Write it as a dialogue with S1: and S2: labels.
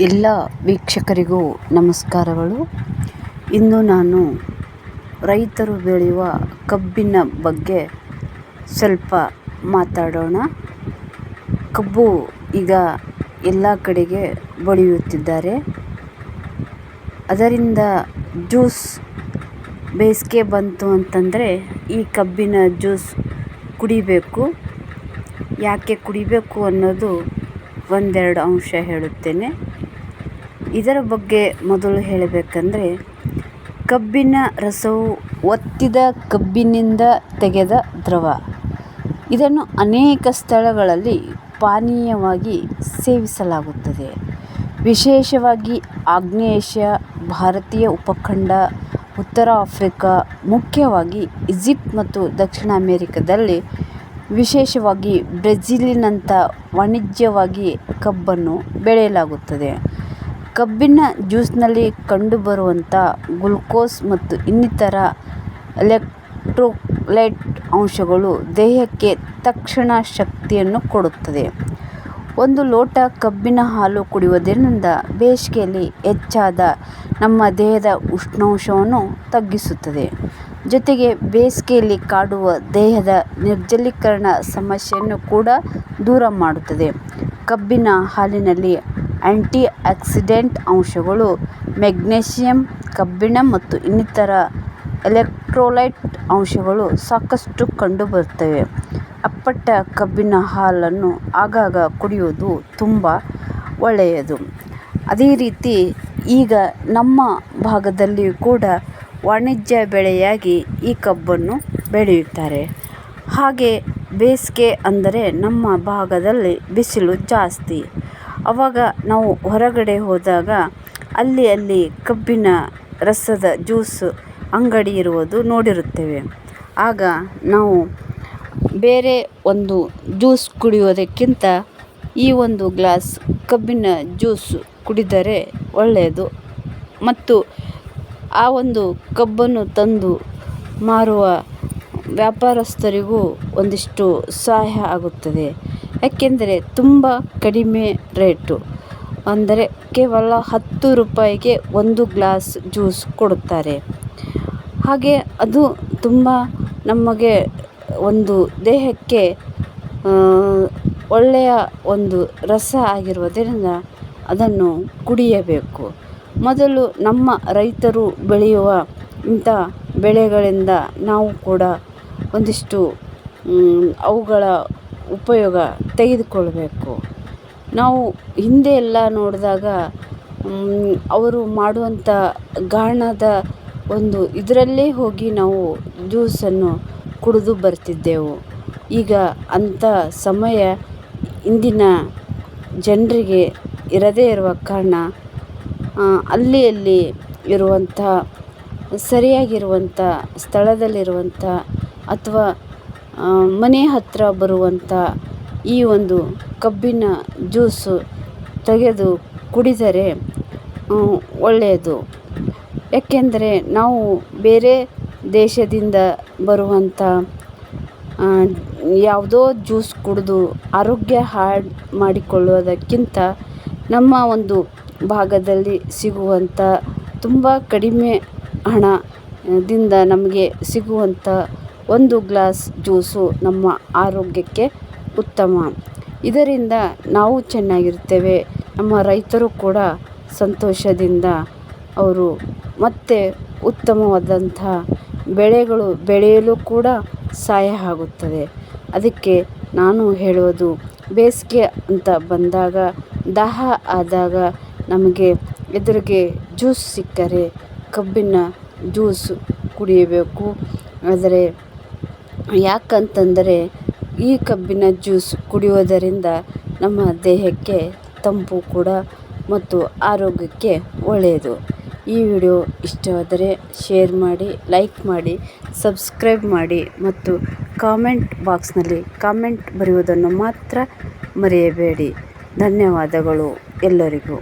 S1: ಎಲ್ಲ ವೀಕ್ಷಕರಿಗೂ ನಮಸ್ಕಾರಗಳು. ಇಂದು ನಾನು ರೈತರು ಬೆಳೆಯುವ ಕಬ್ಬಿನ ಬಗ್ಗೆ ಸ್ವಲ್ಪ ಮಾತಾಡೋಣ. ಕಬ್ಬು ಈಗ ಎಲ್ಲ ಕಡೆಗೆ ಬೆಳೆಯುತ್ತಿದ್ದಾರೆ. ಅದರಿಂದ ಜ್ಯೂಸ್ ಬೇಸಿಗೆ ಬಂತು ಅಂತಂದರೆ ಈ ಕಬ್ಬಿನ ಜ್ಯೂಸ್ ಕುಡಿಬೇಕು. ಯಾಕೆ ಕುಡಿಬೇಕು ಅನ್ನೋದು ಒಂದೆರಡು ಅಂಶ ಹೇಳುತ್ತೇನೆ. ಇದರ ಬಗ್ಗೆ ಮೊದಲು ಹೇಳಬೇಕಂದ್ರೆ, ಕಬ್ಬಿನ ರಸವು ಒತ್ತಿದ ಕಬ್ಬಿನಿಂದ ತೆಗೆದ ದ್ರವ. ಇದನ್ನು ಅನೇಕ ಸ್ಥಳಗಳಲ್ಲಿ ಪಾನೀಯವಾಗಿ ಸೇವಿಸಲಾಗುತ್ತದೆ. ವಿಶೇಷವಾಗಿ ಆಗ್ನೇಯ ಭಾರತೀಯ ಉಪಖಂಡ, ಉತ್ತರ ಆಫ್ರಿಕಾ, ಮುಖ್ಯವಾಗಿ ಈಜಿಪ್ಟ್ ಮತ್ತು ದಕ್ಷಿಣ ಅಮೆರಿಕದಲ್ಲಿ ವಿಶೇಷವಾಗಿ ಬ್ರೆಜಿಲಿನಂಥ ವಾಣಿಜ್ಯವಾಗಿ ಕಬ್ಬನ್ನು ಬೆಳೆಯಲಾಗುತ್ತದೆ. ಕಬ್ಬಿನ ಜ್ಯೂಸ್ನಲ್ಲಿ ಕಂಡುಬರುವಂಥ ಗ್ಲೂಕೋಸ್ ಮತ್ತು ಇನ್ನಿತರ ಎಲೆಕ್ಟ್ರೋಲೈಟ್ ಅಂಶಗಳು ದೇಹಕ್ಕೆ ತಕ್ಷಣ ಶಕ್ತಿಯನ್ನು ಕೊಡುತ್ತದೆ. ಒಂದು ಲೋಟ ಕಬ್ಬಿನ ಹಾಲು ಕುಡಿಯುವುದರಿಂದ ಬೇಸಿಗೆಯಲ್ಲಿ ಹೆಚ್ಚಾದ ನಮ್ಮ ದೇಹದ ಉಷ್ಣಾಂಶವನ್ನು ತಗ್ಗಿಸುತ್ತದೆ. ಜೊತೆಗೆ ಬೇಸಿಗೆಯಲ್ಲಿ ಕಾಡುವ ದೇಹದ ನಿರ್ಜಲೀಕರಣ ಸಮಸ್ಯೆಯನ್ನು ಕೂಡ ದೂರ ಮಾಡುತ್ತದೆ. ಕಬ್ಬಿನ ಹಾಲಿನಲ್ಲಿ ಆ್ಯಂಟಿ ಆಕ್ಸಿಡೆಂಟ್ ಅಂಶಗಳು ಮೆಗ್ನೀಷಿಯಮ್ ಕಬ್ಬಿಣ ಮತ್ತು ಇನ್ನಿತರ ಎಲೆಕ್ಟ್ರೋಲೈಟ್ ಅಂಶಗಳು ಸಾಕಷ್ಟು ಕಂಡುಬರುತ್ತವೆ. ಅಪ್ಪಟ ಕಬ್ಬಿನ ಹಾಲನ್ನು ಆಗಾಗ ಕುಡಿಯುವುದು ತುಂಬ ಒಳ್ಳೆಯದು. ಅದೇ ರೀತಿ ಈಗ ನಮ್ಮ ಭಾಗದಲ್ಲಿ ಕೂಡ ವಾಣಿಜ್ಯ ಬೆಳೆಯಾಗಿ ಈ ಕಬ್ಬನ್ನು ಬೆಳೆಯುತ್ತಾರೆ. ಹಾಗೆ ಬೇಸಿಗೆ ಅಂದರೆ ನಮ್ಮ ಭಾಗದಲ್ಲಿ ಬಿಸಿಲು ಜಾಸ್ತಿ. ಆವಾಗ ನಾವು ಹೊರಗಡೆ ಹೋದಾಗ ಅಲ್ಲಿ ಅಲ್ಲಿ ಕಬ್ಬಿನ ರಸದ ಜ್ಯೂಸ್ ಅಂಗಡಿ ಇರುವುದು ನೋಡಿರುತ್ತೇವೆ. ಆಗ ನಾವು ಬೇರೆ ಒಂದು ಜ್ಯೂಸ್ ಕುಡಿಯೋದಕ್ಕಿಂತ ಈ ಒಂದು ಗ್ಲಾಸ್ ಕಬ್ಬಿನ ಜ್ಯೂಸ್ ಕುಡಿದರೆ ಒಳ್ಳೆಯದು. ಮತ್ತು ಆ ಒಂದು ಕಬ್ಬನ್ನು ತಂದು ಮಾರುವ ವ್ಯಾಪಾರಸ್ಥರಿಗೂ ಒಂದಿಷ್ಟು ಸಹಾಯ ಆಗುತ್ತದೆ. ಯಾಕೆಂದರೆ ತುಂಬ ಕಡಿಮೆ ರೇಟು. ಅಂದರೆ ಕೇವಲ ಹತ್ತು ರೂಪಾಯಿಗೆ ಒಂದು ಗ್ಲಾಸ್ ಜ್ಯೂಸ್ ಕೊಡುತ್ತಾರೆ. ಹಾಗೆ ಅದು ತುಂಬ ನಮಗೆ ಒಂದು ದೇಹಕ್ಕೆ ಒಳ್ಳೆಯ ಒಂದು ರಸ ಆಗಿರುವುದರಿಂದ ಅದನ್ನು ಕುಡಿಯಬೇಕು. ಮೊದಲು ನಮ್ಮ ರೈತರು ಬೆಳೆಯುವ ಇಂಥ ಬೆಳೆಗಳಿಂದ ನಾವು ಕೂಡ ಒಂದಿಷ್ಟು ಅವುಗಳ ಉಪಯೋಗ ತೆಗೆದುಕೊಳ್ಬೇಕು. ನಾವು ಹಿಂದೆ ಎಲ್ಲ ನೋಡಿದಾಗ ಅವರು ಮಾಡುವಂಥ ಗಾಣದ ಒಂದು ಇದರಲ್ಲೇ ಹೋಗಿ ನಾವು ಜ್ಯೂಸನ್ನು ಕುಡಿದು ಬರ್ತಿದ್ದೆವು. ಈಗ ಅಂಥ ಸಮಯ ಇಂದಿನ ಜನರಿಗೆ ಇರದೇ ಇರುವ ಕಾರಣ ಅಲ್ಲಿ ಅಲ್ಲಿ ಇರುವಂಥ, ಸರಿಯಾಗಿರುವಂಥ ಸ್ಥಳದಲ್ಲಿರುವಂಥ ಅಥವಾ ಮನೆ ಹತ್ತಿರ ಬರುವಂಥ ಈ ಒಂದು ಕಬ್ಬಿನ ಜ್ಯೂಸು ತೆಗೆದು ಕುಡಿದರೆ ಒಳ್ಳೆಯದು. ಯಾಕೆಂದರೆ ನಾವು ಬೇರೆ ದೇಶದಿಂದ ಬರುವಂಥ ಯಾವುದೋ ಜ್ಯೂಸ್ ಕುಡಿದು ಆರೋಗ್ಯ ಹಾಳು ಮಾಡಿಕೊಳ್ಳುವುದಕ್ಕಿಂತ ನಮ್ಮ ಒಂದು ಭಾಗದಲ್ಲಿ ಸಿಗುವಂಥ ತುಂಬ ಕಡಿಮೆ ಹಣದಿಂದ ನಮಗೆ ಸಿಗುವಂಥ ಒಂದು ಗ್ಲಾಸ್ ಜ್ಯೂಸು ನಮ್ಮ ಆರೋಗ್ಯಕ್ಕೆ ಉತ್ತಮ. ಇದರಿಂದ ನಾವು ಚೆನ್ನಾಗಿರ್ತೇವೆ ನಮ್ಮ ರೈತರು ಕೂಡ ಸಂತೋಷದಿಂದ ಅವರು ಮತ್ತೆ ಉತ್ತಮವಾದಂಥ ಬೆಳೆಗಳು ಬೆಳೆಯಲು ಕೂಡ ಸಹಾಯ ಆಗುತ್ತದೆ. ಅದಕ್ಕೆ ನಾನು ಹೇಳುವುದು, ಬೇಸಿಗೆ ಅಂತ ಬಂದಾಗ, ದಾಹ ಆದಾಗ ನಮಗೆ ಎದುರಿಗೆ ಜ್ಯೂಸ್ ಸಿಕ್ಕರೆ ಕಬ್ಬಿನ ಜ್ಯೂಸ್ ಕುಡಿಯಬೇಕು. ಆದರೆ ಯಾಕಂತಂದರೆ ಈ ಕಬ್ಬಿನ ಜ್ಯೂಸ್ ಕುಡಿಯುವುದರಿಂದ ನಮ್ಮ ದೇಹಕ್ಕೆ ತಂಪು ಕೂಡ ಮತ್ತು ಆರೋಗ್ಯಕ್ಕೆ ಒಳ್ಳೆಯದು. ಈ ವಿಡಿಯೋ ಇಷ್ಟವಾದರೆ ಶೇರ್ ಮಾಡಿ, ಲೈಕ್ ಮಾಡಿ, ಸಬ್ಸ್ಕ್ರೈಬ್ ಮಾಡಿ ಮತ್ತು ಕಾಮೆಂಟ್ ಬಾಕ್ಸ್ನಲ್ಲಿ ಕಾಮೆಂಟ್ ಬರೆಯುವುದನ್ನು ಮಾತ್ರ ಮರೆಯಬೇಡಿ. ಧನ್ಯವಾದಗಳು ಎಲ್ಲರಿಗೂ.